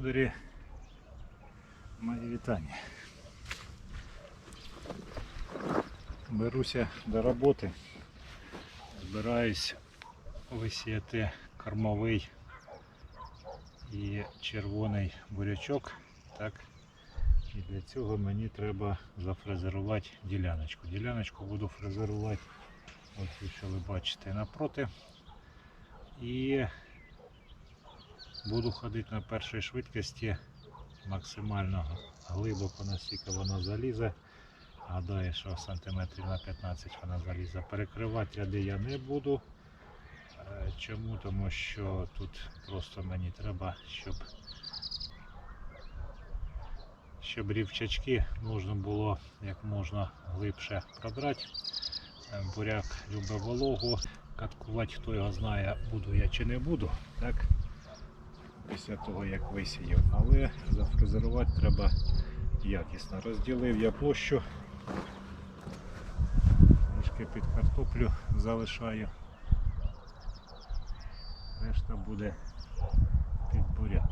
господарі, мої вітання. Беруся до роботи. Збираюсь висіяти кормовий і червоний бурячок. Так. І для цього мені треба зафрезерувати діляночку. Діляночку буду фрезерувати, ось що ви бачите, напроти. І буду ходити на першій швидкості максимально глибоко, наскільки вона залізе. Гадаю, що сантиметрів на 15 вона залізе. Перекривати ряди я не буду. Е, Чому? Тому що тут просто мені треба, щоб, щоб рівчачки можна було як можна глибше продрати. Е, Буряк любить вологу. Каткувати, хто його знає, буду я чи не буду. Так? Після того як висіяв. Але зафрезерувати треба якісно. Розділив я площу. Трішки під картоплю залишаю. Решта буде під буряк.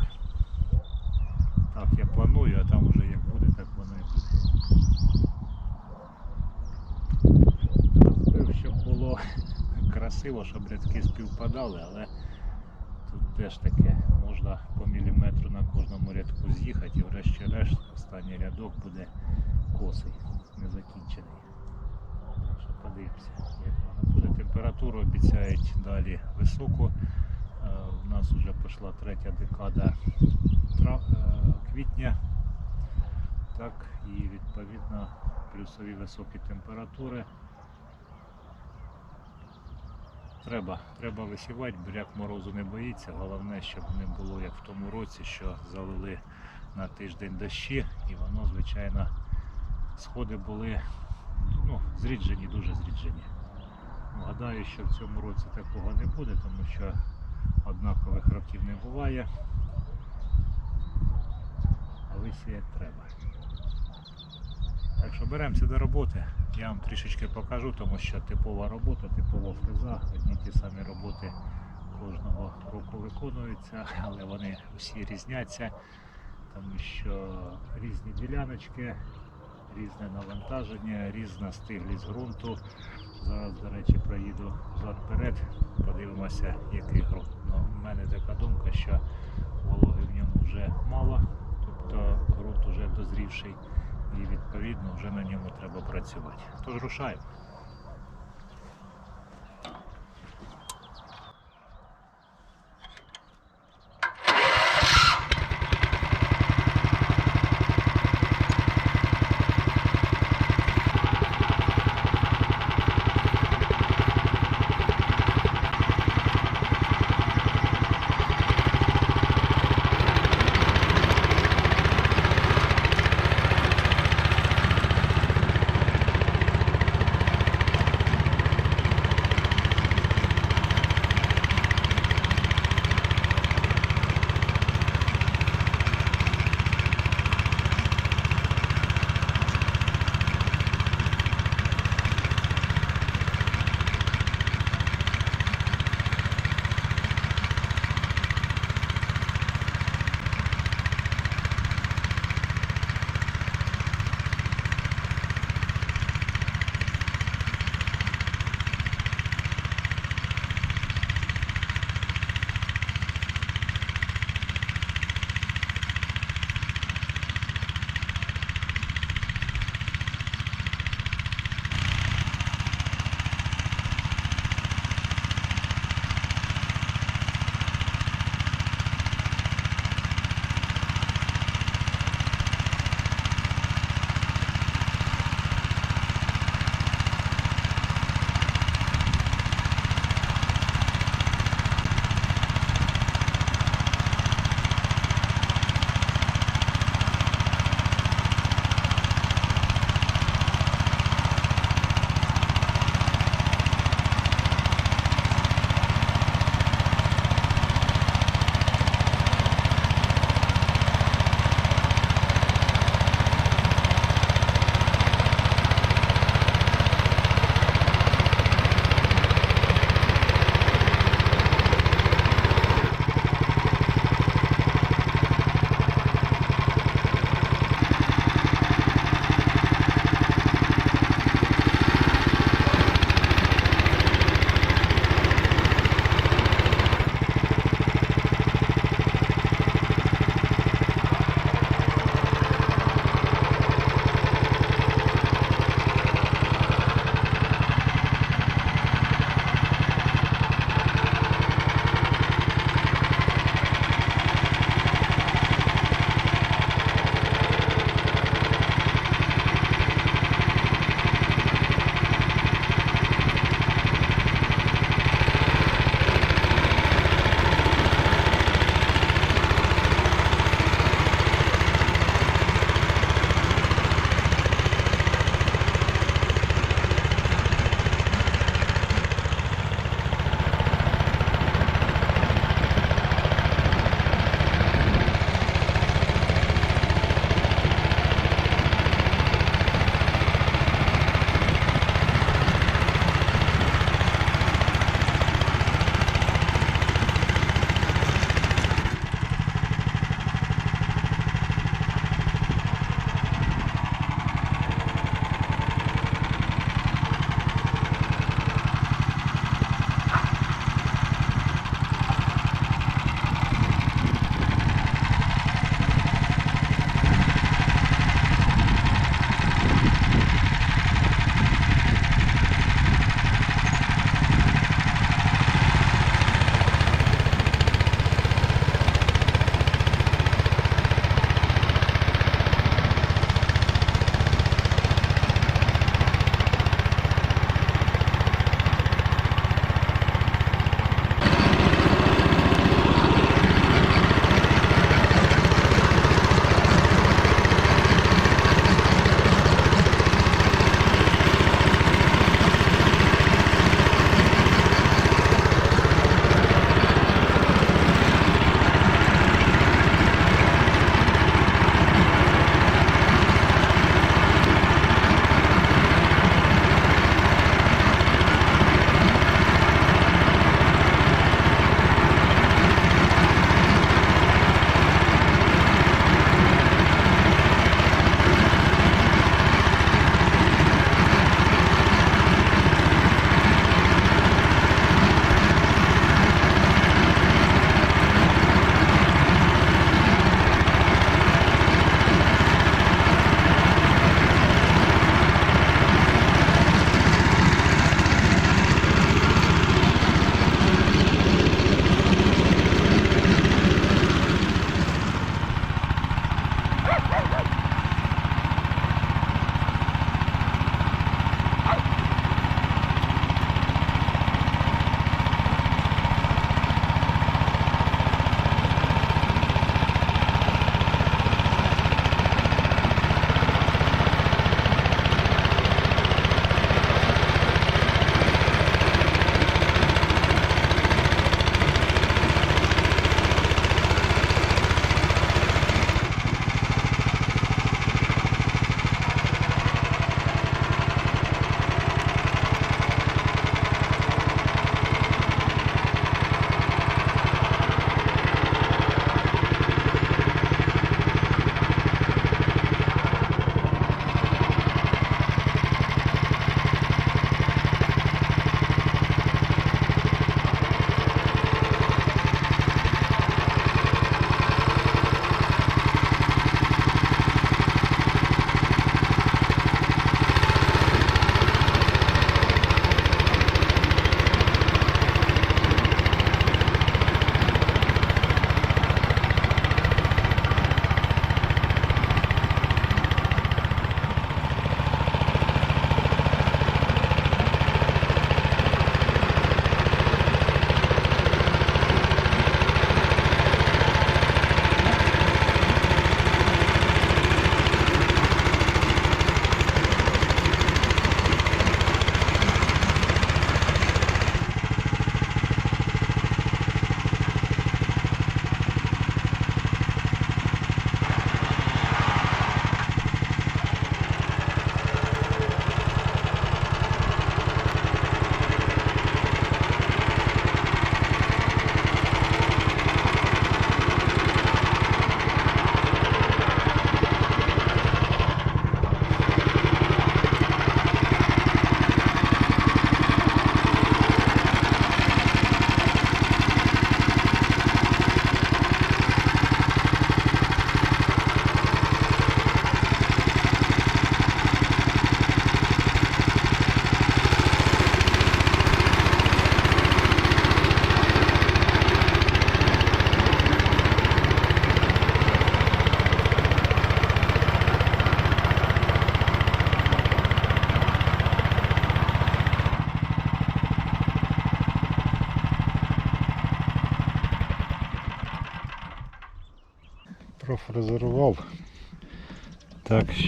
Так я планую, а там вже як буде, так воно і буде. Розбив, щоб було красиво, щоб рядки співпадали, але тут теж таке можна по міліметру на кожному рядку з'їхати і врешті-решт останній рядок буде косий, незакінчений. Що подивимося, як воно буде. Температуру обіцяють далі високу. Е, У нас вже пішла третя декада е, квітня. Так, і відповідно плюсові високі температури. Треба, треба висівати, буряк морозу не боїться. Головне, щоб не було як в тому році, що залили на тиждень дощі, і воно, звичайно, сходи були ну, зріджені, дуже зріджені. Гадаю, що в цьому році такого не буде, тому що однакових років не буває. А висіяти треба. Так що беремося до роботи. Я вам трішечки покажу, тому що типова робота, типова фреза, одні ті самі роботи кожного року виконуються, але вони всі різняться, тому що різні діляночки, різне навантаження, різна стиглість ґрунту. Зараз, до речі, проїду взад-перед, подивимося, який ґрунт. Ну, у мене така думка, що вологи в ньому вже мало, тобто ґрунт вже дозрівший і відповідно вже на ньому треба працювати. Тож рушаємо.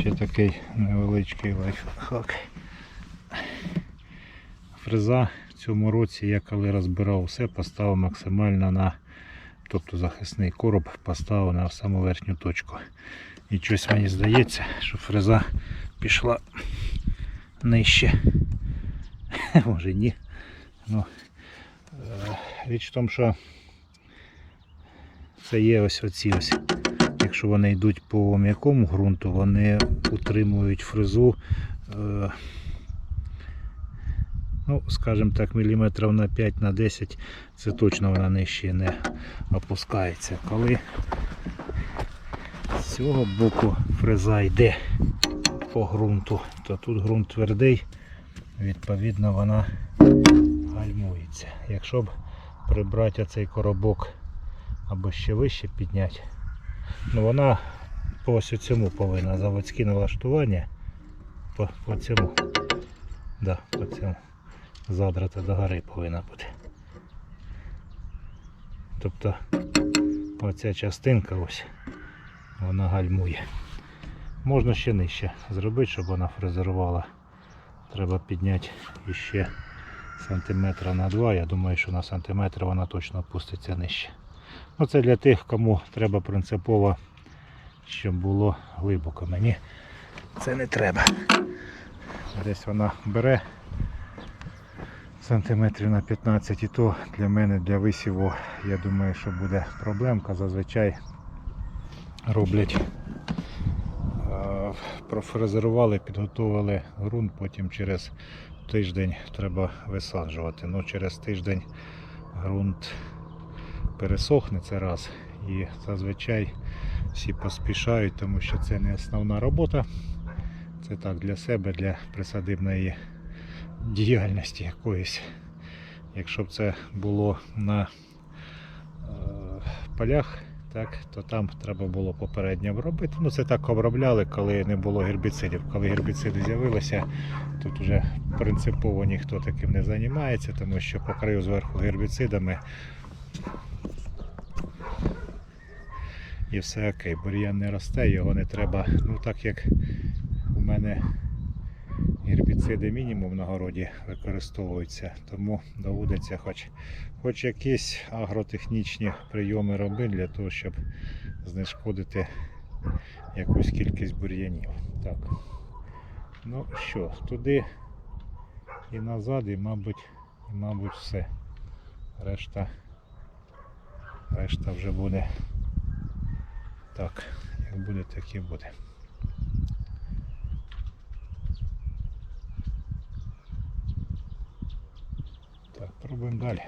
Ще такий невеличкий лайфхак. Фреза в цьому році я коли розбирав все, поставив максимально на тобто захисний короб поставив на саму верхню точку. І щось мені здається, що фреза пішла нижче. Може ні. Ну, е, річ в тому, що це є ось оці ось. Якщо вони йдуть по м'якому ґрунту, вони утримують фрезу, е, ну, скажімо так, міліметрів на 5 на 10, це точно вона нижче не опускається. Коли з цього боку фреза йде по ґрунту, то тут ґрунт твердий, відповідно вона гальмується. Якщо б прибрати цей коробок або ще вище підняти, ну вона по ось цьому повинна заводські налаштування по, по цьому, да, по цьому задрата до гори повинна бути. Тобто оця частинка ось вона гальмує. Можна ще нижче зробити, щоб вона фрезерувала. Треба підняти іще сантиметра на два. Я думаю, що на сантиметр вона точно опуститься нижче. Ну це для тих, кому треба принципово, щоб було глибоко. Мені це не треба. Десь вона бере сантиметрів на 15 і то для мене для висіву, я думаю, що буде проблемка. Зазвичай роблять е, профрезерували, підготували ґрунт, потім через тиждень треба висаджувати. Ну, через тиждень ґрунт пересохне це раз. І зазвичай всі поспішають, тому що це не основна робота. Це так для себе, для присадибної діяльності якоїсь. Якщо б це було на е, полях, так, то там треба було попередньо обробити. Ну це так обробляли, коли не було гербіцидів. Коли гербіциди з'явилися, тут вже принципово ніхто таким не займається, тому що покрив зверху гербіцидами. І все окей, бур'ян не росте, його не треба. Ну так як у мене гербіциди мінімум на городі використовуються, тому доводиться хоч, хоч якісь агротехнічні прийоми робити для того, щоб знешкодити якусь кількість бур'янів. Так. Ну що, туди і назад, і мабуть, і мабуть все. Решта, решта вже буде так, як буде, так і буде. Так, пробуємо далі.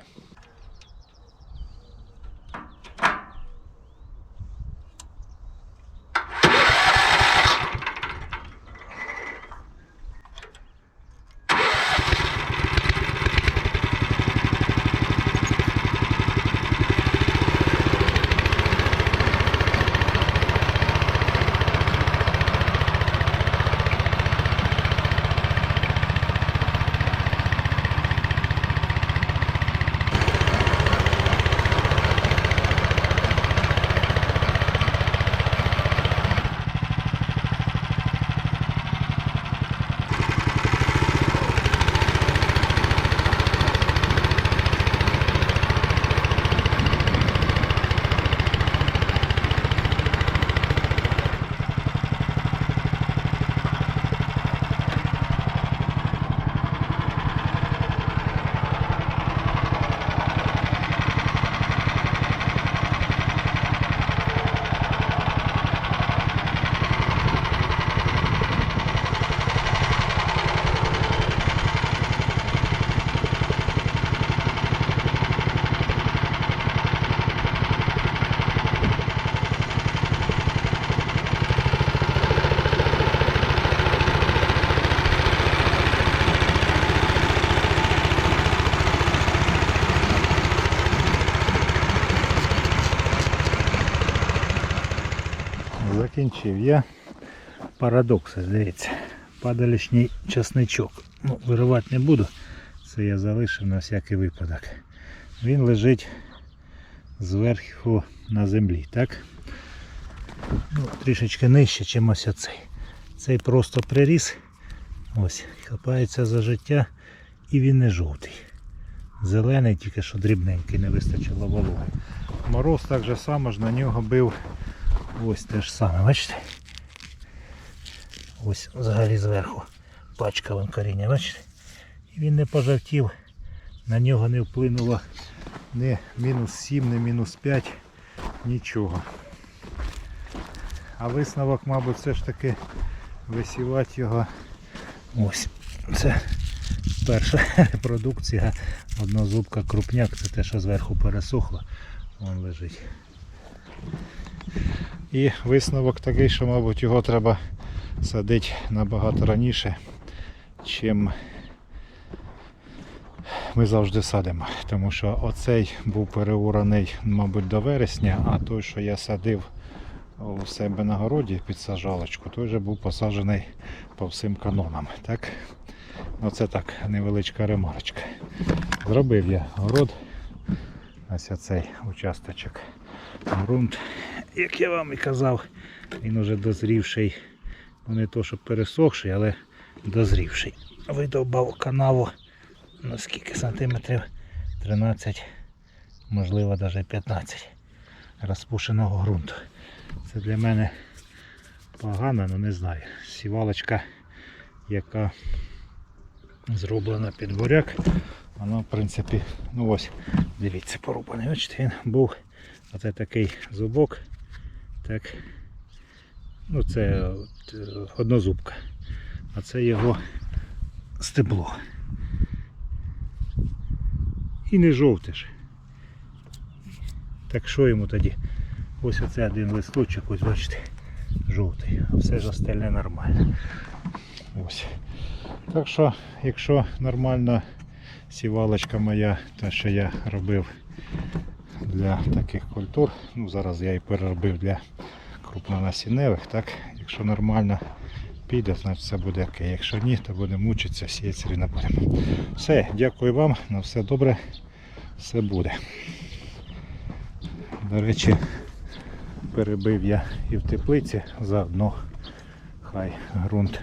Закінчив я. Парадокс, дивіться. Падалішній часничок. Ну, виривати не буду. Це я залишив на всякий випадок. Він лежить зверху на землі, так? ну, трішечки нижче, чим ось оцей. Цей просто приріс. Ось, хапається за життя і він не жовтий. Зелений, тільки що дрібненький, не вистачило вологи. Мороз так же само ж на нього бив ось те ж саме, бачите? Ось взагалі зверху пачка вон коріння, бачите? І він не пожовтів, на нього не вплинуло ні мінус 7, ні мінус 5, нічого. А висновок, мабуть, все ж таки висівати його. Ось. Це перша репродукція. Однозубка крупняк, це те, що зверху пересохло. Вон лежить. І висновок такий, що, мабуть, його треба садити набагато раніше, чим ми завжди садимо. Тому що оцей був переураний, мабуть, до вересня, а той, що я садив у себе на городі під сажалочку, той вже був посаджений по всім канонам. Так? Оце так, невеличка ремарочка. Зробив я город. Ось оцей участочок. Грунт, як я вам і казав, він уже дозрівший. Ну не то, щоб пересохший, але дозрівший. Видовбав канаву на скільки сантиметрів? 13, можливо навіть 15 розпушеного ґрунту. Це для мене погано, але не знаю. Сівалочка, яка зроблена під буряк, вона в принципі, ну ось, дивіться, порубаний. Бачите, він був оце такий зубок. Так. Ну це е, однозубка. А це його стебло. І не жовте ж. Так що йому тоді? Ось оце один листочок, ось бачите, жовтий, а все ж остальне нормально. Ось. Так що, якщо нормальна сівалочка моя, те, що я робив для таких культур, ну зараз я і переробив для крупнонасінневих, так, якщо нормально піде, значить все буде окей. Якщо ні, то буде мучитися, сіяти все будемо. Все, дякую вам, на все добре, все буде. До речі, перебив я і в теплиці заодно хай ґрунт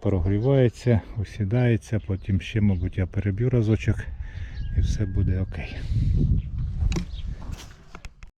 прогрівається, осідається, потім ще, мабуть, я переб'ю разочок і все буде окей.